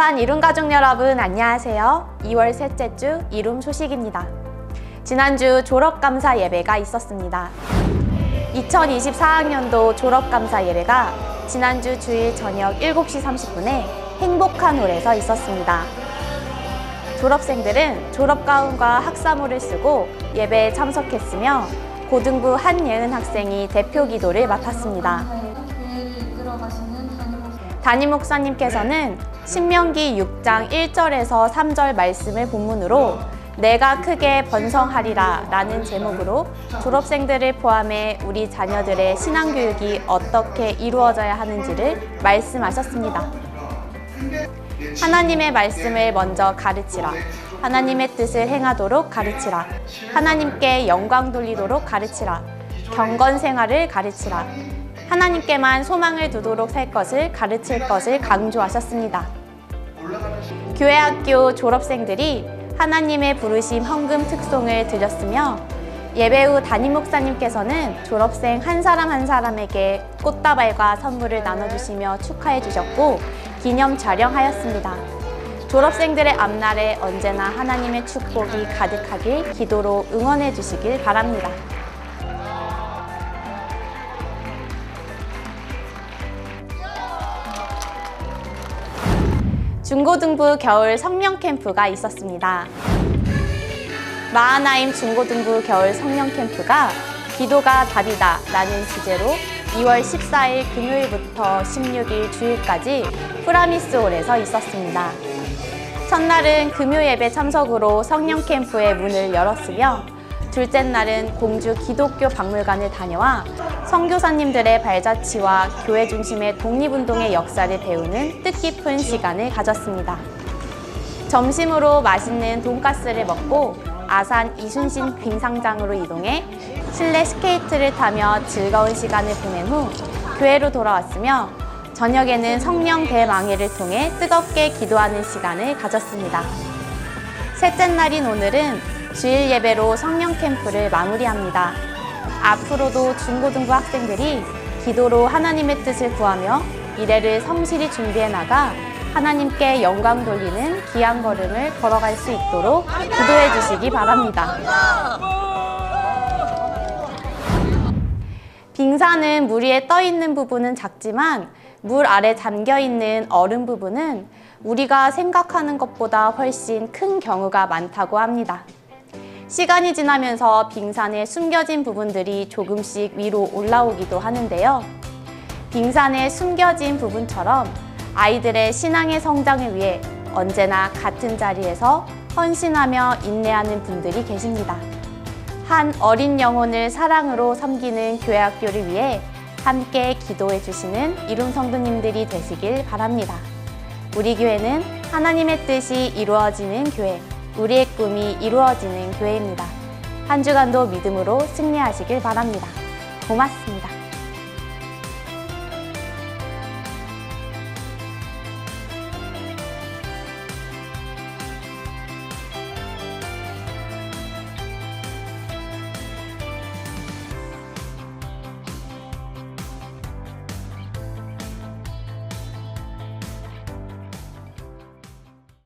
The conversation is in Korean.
귀한 이룸 가족 여러분 안녕하세요. 2월 셋째 주 이룸 소식입니다. 지난주 졸업감사 예배가 있었습니다. 2024학년도 졸업감사 예배가 지난주 주일 저녁 7시 30분에 행복한 홀에서 있었습니다. 졸업생들은 졸업가운과 학사모를 쓰고 예배에 참석했으며 고등부 한예은 학생이 대표 기도를 맡았습니다. 담임 목사님께서는 신명기 6장 1절에서 3절 말씀을 본문으로 내가 크게 번성하리라 라는 제목으로 졸업생들을 포함해 우리 자녀들의 신앙교육이 어떻게 이루어져야 하는지를 말씀하셨습니다. 하나님의 말씀을 먼저 가르치라. 하나님의 뜻을 행하도록 가르치라. 하나님께 영광 돌리도록 가르치라. 경건 생활을 가르치라. 하나님께만 소망을 두도록 살 것을 가르칠 것을 강조하셨습니다. 교회 학교 졸업생들이 하나님의 부르심 헌금 특송을 드렸으며 예배 후 담임 목사님께서는 졸업생 한 사람 한 사람에게 꽃다발과 선물을 나눠주시며 축하해 주셨고 기념 촬영하였습니다. 졸업생들의 앞날에 언제나 하나님의 축복이 가득하길 기도로 응원해 주시길 바랍니다. 중고등부 겨울 성령 캠프가 있었습니다. 마하나임 중고등부 겨울 성령 캠프가 기도가 답이다 라는 주제로 2월 14일 금요일부터 16일 주일까지 프라미스홀에서 있었습니다. 첫날은 금요 예배 참석으로 성령 캠프의 문을 열었으며 둘째 날은 공주 기독교 박물관을 다녀와 선교사님들의 발자취와 교회 중심의 독립운동의 역사를 배우는 뜻깊은 시간을 가졌습니다. 점심으로 맛있는 돈가스를 먹고 아산 이순신 빙상장으로 이동해 실내 스케이트를 타며 즐거운 시간을 보낸 후 교회로 돌아왔으며 저녁에는 성령 대망회를 통해 뜨겁게 기도하는 시간을 가졌습니다. 셋째 날인 오늘은 주일 예배로 성령 캠프를 마무리합니다. 앞으로도 중고등부 학생들이 기도로 하나님의 뜻을 구하며 미래를 성실히 준비해 나가 하나님께 영광 돌리는 귀한 걸음을 걸어갈 수 있도록 기도해 주시기 바랍니다. 빙산은 물 위에 떠 있는 부분은 작지만 물 아래 잠겨 있는 얼음 부분은 우리가 생각하는 것보다 훨씬 큰 경우가 많다고 합니다. 시간이 지나면서 빙산에 숨겨진 부분들이 조금씩 위로 올라오기도 하는데요. 빙산에 숨겨진 부분처럼 아이들의 신앙의 성장을 위해 언제나 같은 자리에서 헌신하며 인내하는 분들이 계십니다. 한 어린 영혼을 사랑으로 섬기는 교회 학교를 위해 함께 기도해 주시는 이룸 성도님들이 되시길 바랍니다. 우리 교회는 하나님의 뜻이 이루어지는 교회, 우리의 꿈이 이루어지는 교회입니다. 한 주간도 믿음으로 승리하시길 바랍니다. 고맙습니다.